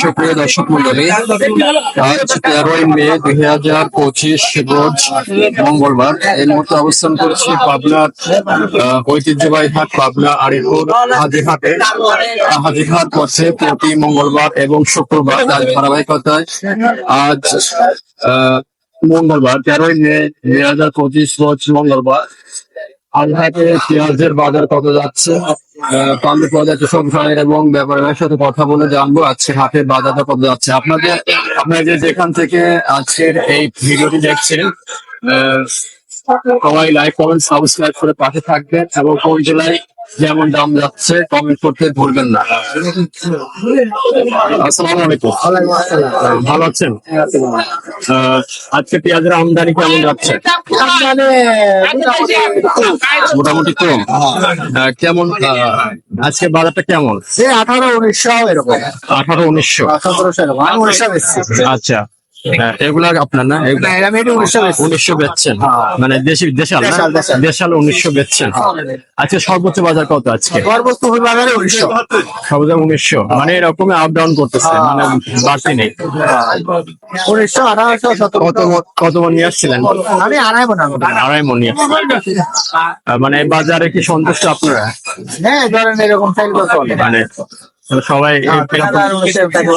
সুপ্রিয় দর্শক মন্ডলী আজ তেরোই মে দুই হাজার পঁচিশ রোজ মঙ্গলবার। এই মুহূর্তে অবস্থান করছি পাবনার ঐতিহ্যবাহী হাট পাবনা আরিপুর হাজিঘাটে হাজিঘাট বসে প্রতি মঙ্গলবার এবং শুক্রবার তার ধারাবাহিকতায় আজ মঙ্গলবার, তেরোই মে দুই হাজার পঁচিশ রোজ মঙ্গলবার আলহাটে পেঁয়াজের বাজার কত যাচ্ছে? পান্ডু বাজার সংসারের এবং ব্যাপারীর সাথে কথা বলে জানব আজকে হাটে বাজারটা কত যাচ্ছে। আপনাদের আপনারা যে যেখান থেকে আজকের এই ভিডিওটি দেখছেন সবাই লাইক কমেন্ট সাবস্ক্রাইব করে পাশে থাকবেন এবং কোন জেলায় যেমন দাম যাচ্ছে কমেন্ট করতে ভুলবেন না। আসসালামু আলাইকুম। ভালো আছেন? আজকে পেঁয়াজের আমদানি কেমন যাচ্ছে? মোটামুটি কম। কেমন আজকে বাজারটা কেমন? আঠারো উনিশশো এরকম। আঠারো উনিশশো। আচ্ছা। এগুলা আপনার না উনিশশো বেচছি। বেচছেন হ্যাঁ। মানে দেশি দেশাল? দেশাল, উনিশশো বেচছেন আজকে সর্বোচ্চ বাজার কত আজকে? সর্বোচ্চ বাজারে উনিশশো। সর্বোচ্চ উনিশশো। মানে এরকম আপ ডাউন করতেছে মানে বাড়তি নেই। উনিশশো আঠারোশো কত কত মন নিয়ে আসছিলেন? আমি আড়াই মনে আড়াই মন নিয়ে আসছিলেন। আহ, মানে বাজারে কি সন্তুষ্ট আপনারা? হ্যাঁ ধরেন এরকম মানে সবাই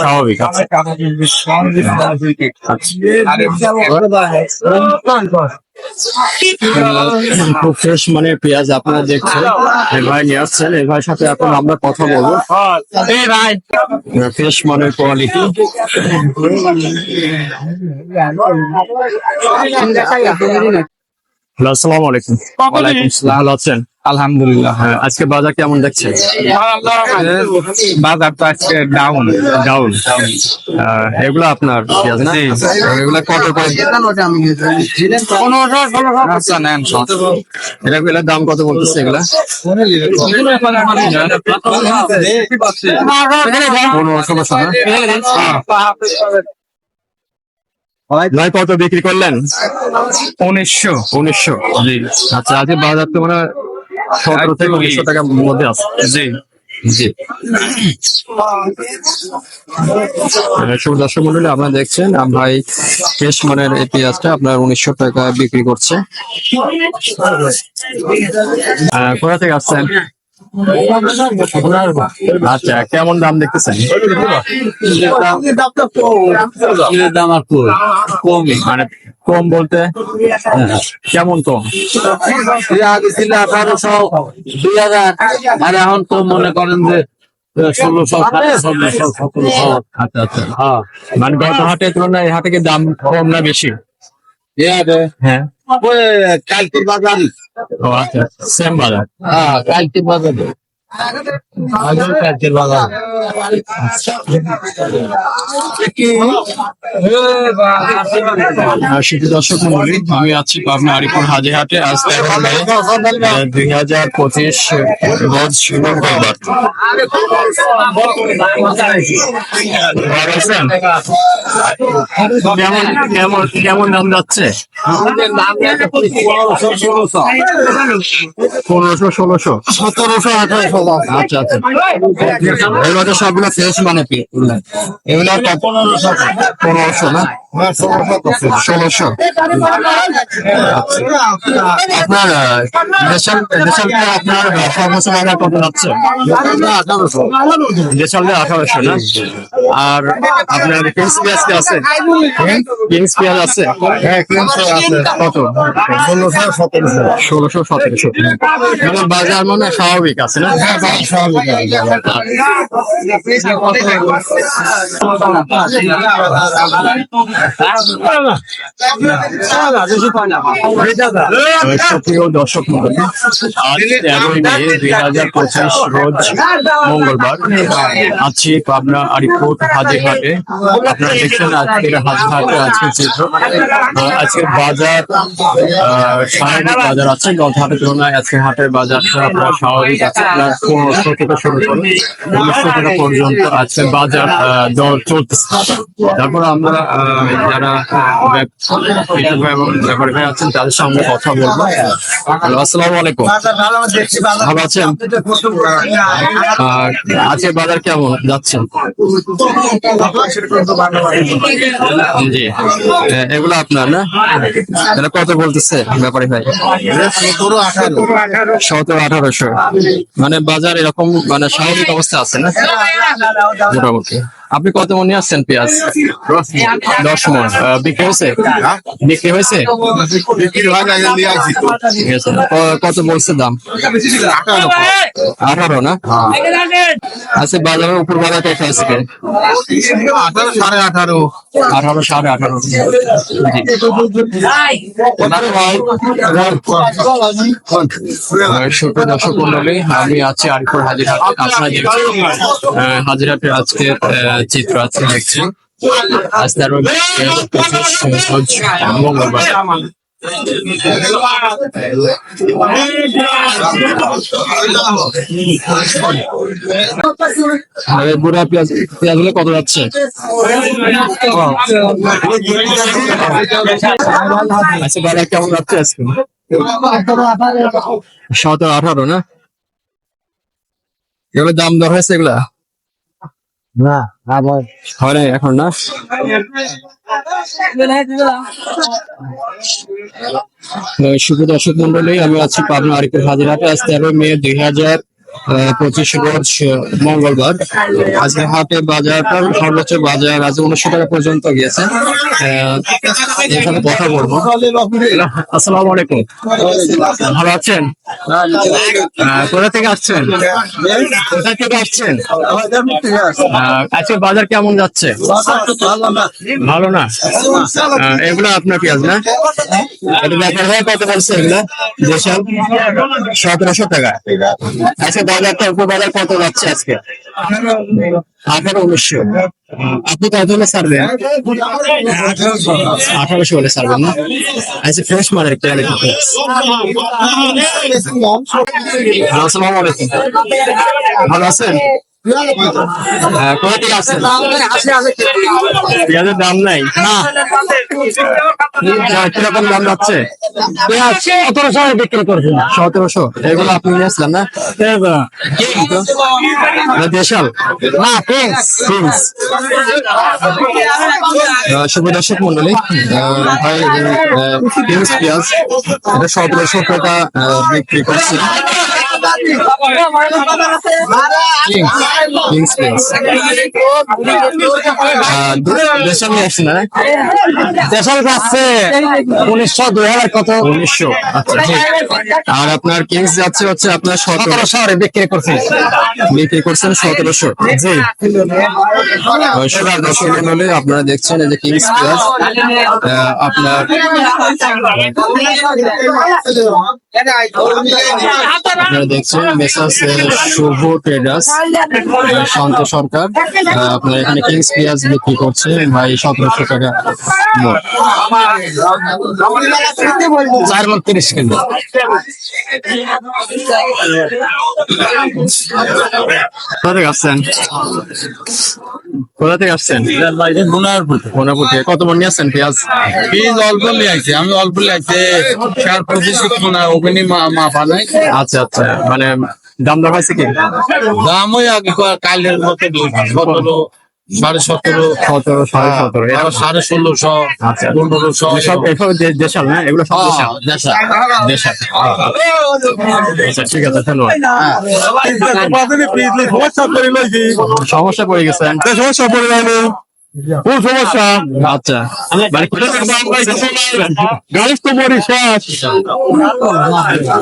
স্বাভাবিক খুব ফ্রেশ মানে পেঁয়াজ আপনারা দেখছেন। এই ভাই নিয়ে আসছেন এই ভাইয়ের সাথে এখন আমরা কথা বলব। ফ্রেশ মানের কোয়ালিটি হ্যালো আসসালামু আলাইকুম। ওয়ালাইকুম আসসালাম। ভালো আছেন? আলহামদুলিল্লাহ হ্যাঁ, আজকে বাজার কেমন দেখছেন? বাজার তো আজকে ডাউন ডাউন এগুলো আপনার এগুলো কত আচ্ছা এটা এগুলোর দাম কত বলতেছে এগুলা? পনেরো ষোলোশো কত বিক্রি করলেন? উনিশশো। উনিশশো জি। আচ্ছা আজকে বাজার তো মানে সতেরো থেকে উনিশশো টাকার মধ্যে আছে। জি জি। দর্শক মন্ডলী আপনারা দেখছেন আমরা ভাই ফ্রেশ মানের এই পেঁয়াজটা আপনার উনিশশো টাকা বিক্রি করছে। কোথা থেকে আসছেন? আচ্ছা কেমন দাম দেখতেছেন? দাম আর কমই। মানে কম বলতে? কেমন কম? আগে ছিল আঠারোশো দুই হাজার আর এখন তো মনে করেন যে ষোলোশো ষোলোশো সতেরোশো। আচ্ছা আচ্ছা। হ্যাঁ। মানে গত হাটের তুলনায় হাটে কি দাম কম না বেশি? হ্যাঁ। কালকের বাজার। ও আচ্ছা সেম বাজার হ্যাঁ কালকে বাজারে দর্শক মন্ডলী আমি আছি পাবনা আরিপুর হাজিহাটে। আজ তেরো মে দুই হাজার পঁচিশ রোজ আছেন? কেমন কেমন কেমন দাম যাচ্ছে? পনেরোশো ষোলোশো। সতেরোশো আঠারোশো। আচ্ছা আচ্ছা। এগুলো তো সবগুলো ফ্রেশ মানে এগুলো পনেরোশো পনেরোশো না? ষোলোশো। আপনার আপনার সর্বোচ্চ বাজার কত যাচ্ছে? দেশালটা আঠারোশো না? আর আপনার কিংস পেঁয়াজ কি আছে? কিংস পেঁয়াজ আছে? হ্যাঁ কত? ষোলোশো সতেরোশো। মানে বাজার মানে স্বাভাবিক আছে না? হ্যাঁ স্বাভাবিক সুপ্রিয় দর্শক আজ তেরোই মে দুই হাজার পঁচিশ রোজ মঙ্গলবার আছি পাবনা আরিপুর হাজিরহাটে আপনারা দেখছেন আজকের হাজিরহাটে আজকের চিত্র আজকের বাজার স্বাভাবিক বাজার আছে গত হাটের হাটের বাজারটা আপনার স্বাভাবিক আছে আপনার পনেরোশো থেকে শুরু করে উনিশশো টাকা পর্যন্ত আজকে বাজার দর চলতেছে তারপর আমরা আহ, তাদের সঙ্গে কথা বলব। হ্যালো, আসসালামু আলাইকুম। ভালো আছেন? আর বাজার কেমন? যাচ্ছেন? জি এগুলো আপনার, না? এটা কত বলতেছে ব্যাপারী ভাই? সতেরো, আঠারোশো। মানে বাজার এরকম মানে স্বাভাবিক অবস্থা আছে, না? মোটামুটি। আপনি কত মনে আসছেন পেঁয়াজ? দশ মন। বিক্রি হয়েছে? বিক্রি হয়েছে? হয় কত বলছে দাম? আঠারো না? আচ্ছা বাজারের উপর বাজার কত আজকে আঠারো সাড়ে আঠারো। আঠারো সাড়ে আঠারো। ছোট দর্শক মন্ডলী আমি আছি আরিপুর হাজিরহাট আপনারা দেখছেন আহ, হাজিরহাটের আহ, চিত্র আছে দেখছেন আজ তেরো পঁচিশ মঙ্গলবার বুড়া পেঁয়াজ কত যাচ্ছে? আচ্ছা বাজার কেমন যাচ্ছে আজকে? সতেরো, আঠারো, না? এগুলো দাম দর হয়েছে এগুলা? না আবার হয় এখন না? শুভ দর্শক মন্ডলী, আমি আছি পাবনা আরিফুল হাজিরাতে। আজ তেরোই মে দুই হাজার পঁচিশ রোজ মঙ্গলবার। আজকে হাটে বাজারটা সর্বোচ্চ বাজার আজ উনিশশো টাকা পর্যন্ত গিয়েছে। এর কথা বলব। আসসালামু আলাইকুম। ভালো আছেন? কোথা থেকে আসছেন? কোথা থেকে আসছেন? আজকে বাজার কেমন যাচ্ছে? ভালো না? এগুলো আপনার পেঁয়াজ না? এটা ব্যাপার হয় কত বলছে এগুলা? দেশাল? সতেরোশো টাকা। আজকে বাজারটা উপবাজার কত যাচ্ছে আজকে? আঠারো উনিশশো আপনি কত হলে ছাড়বেন? আঠারোশো হলে ছাড়বেন না? আচ্ছা ফ্রেশ কোয়ালিটি ভালো আসসালামু আলাইকুম ভালো আছেন? হ্যাঁ, পেঁয়াজের দাম নাই। না। কীরকম দাম যাচ্ছে? সতেরোশো বিক্রি সতেরোশো? এগুলো আপনি না? দেশাল। না প্রিন্স শুভ দর্শক মন্ডলী ভাই প্রিন্স পেঁয়াজ এটা সতেরোশো টাকা বিক্রি করছে। যাচ্ছে। উনিশশো দুই হাজার কত? উনিশশো আচ্ছা আর আপনার কিংস যাচ্ছে হচ্ছে আপনার সতেরোশো বিক্রি করছেন বিক্রি করছেন সতেরোশো। জি। মন্ডলী আপনারা দেখছেন এই যে কিংস আহ, আপনার আপনারা দেখছেন শুভ ট্রেডার্স শান্ত সরকার। এখানে পেঁয়াজ বিক্রি ভাই টাকা কোথা থেকে আসছেন? কোথা থেকে আসছেন? কত মন নিয়ে আসছেন পেঁয়াজ? বীজ অল্প নিয়ে আসছে। আমি অল্প নিয়ে ওখানে মাপা নাই আচ্ছা আচ্ছা। মানে দাম দর হয়েছে কি? দাম ওই আগে ক- কালের মতো সতেরো সাড়ে সতেরো। সতেরো সাড়ে সতেরো এটা সাড়ে ষোলোশো আচ্ছা। পনেরোশো সব এসব দে- দেশাল না? এগুলো সব দেশাল। দেশা দেশাল। আচ্ছা ঠিক আছে ধন্যবাদ। সমস্যা পড়ে গেছেন সমস্যা পড়ে গেল। কোন সমস্যা? আচ্ছা। কোথা থেকে দাম পাইছেন? গাড়ির তো মরি শেষ।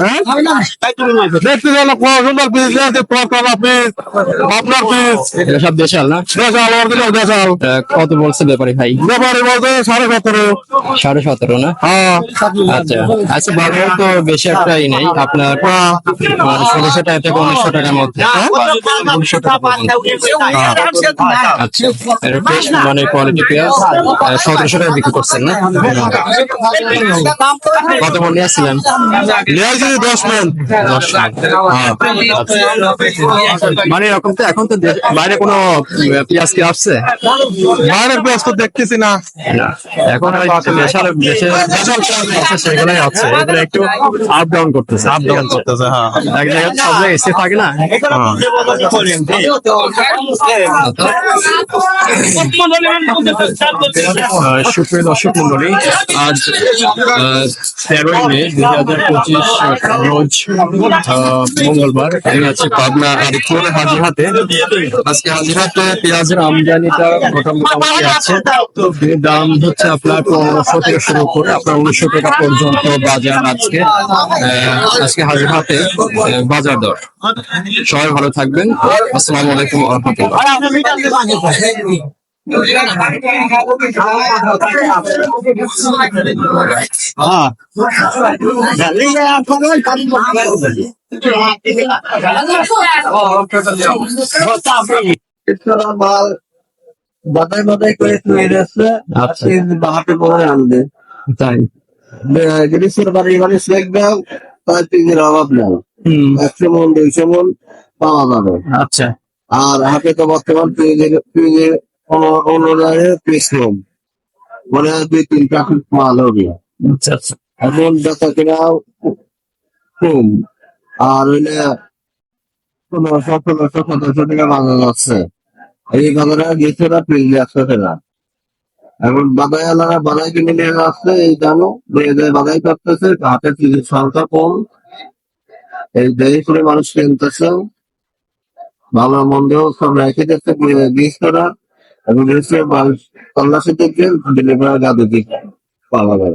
হ্যাঁ? দেখতে গেলে কোন সুন্দর পিস আছে? পটল পিস আপনার পিস এটা সব দেশাল না? দেশাল আমার দিকে দেশাল কত বলছে ব্যাপারে ভাই? ব্যাপারে বলতে সাড়ে সতেরো। সাড়ে সতেরো না? হ্যাঁ। আচ্ছা। আচ্ছা বাজারে তো বেশি একটা ই নেই। আপনার মানে ষোলোশো টাকা থেকে উনিশশো টাকার মধ্যে। হ্যাঁ? উনিশশো টাকা পর্যন্ত। আচ্ছা। মানে কোয়ালিটি পেঁয়াজ সতেরোশো টাকা বিক্রি করছেন না? কত মন নিয়েছিলেন দশ মান। দশ। হ্যাঁ। মানে এরকম তো এখন তো বাইরে কোনো পেঁয়াজ কি আসছে? বাইরের পেঁয়াজ তো দেখতেছি না। এখন দেশাল দেশে আছে সেগুলাই আছে। এগুলো একটু আপ ডাউন করতেছে। আপ ডাউন করতেছে হ্যাঁ। এক জায়গায় সব জায়গায় এসে থাকে না? আহ, সুপ্রিয় দর্শক মন্ডলী আজ তেরোই মে দুই হাজার পঁচিশ রোজ মঙ্গলবার এই আছে পাবনা হাজিরহাটে আজকে হাজিরহাটে পেঁয়াজের আমদানিটা মোটামুটি আছে। এর দাম হচ্ছে আপনার পনেরোশো থেকে শুরু করে আপনার উনিশশো টাকা পর্যন্ত বাজার আজকে। আহ, আজকে হাজিরহাটে আহ, বাজার দর। সবাই ভালো থাকবেন। আসসালামু আলাইকুম রহমতুল্লাহ। মাল বাদাই বাদাই করে তুলে যাচ্ছে আচ্ছা। বাহাতে পরে আনবে তাই গ্রীষ্মের বাড়ি মানে শেখ দাও তাই পিসের অভাব নেই একশো মন দুইশো মন পাওয়া যাবে আচ্ছা আর হাতে তো বর্তমান পেঁয়াজের পেঁয়াজের অন- অনুদানে পিস কম মানে দুই তিন প্যাকেট মাল হবে। আচ্ছা আচ্ছা। এখন বেচা কেনা কম। আর হইলে পনেরোশো ষোলোশো সতেরোশো টাকা বাজার যাচ্ছে। এই বাজারে গেছে না এখন আলাদা কিনে নিয়ে আসছে এই দামও নিয়ে যায় বাদাই করতেছে হাতে সংখ্যা কম। এই দেরি করে মানুষ কিনতেছে। ভালো মন্দ সব রেখে দিচ্ছে বিশ করা এবং তল্লাশি থেকে ডেলিভারি গাদি পাওয়া যাবে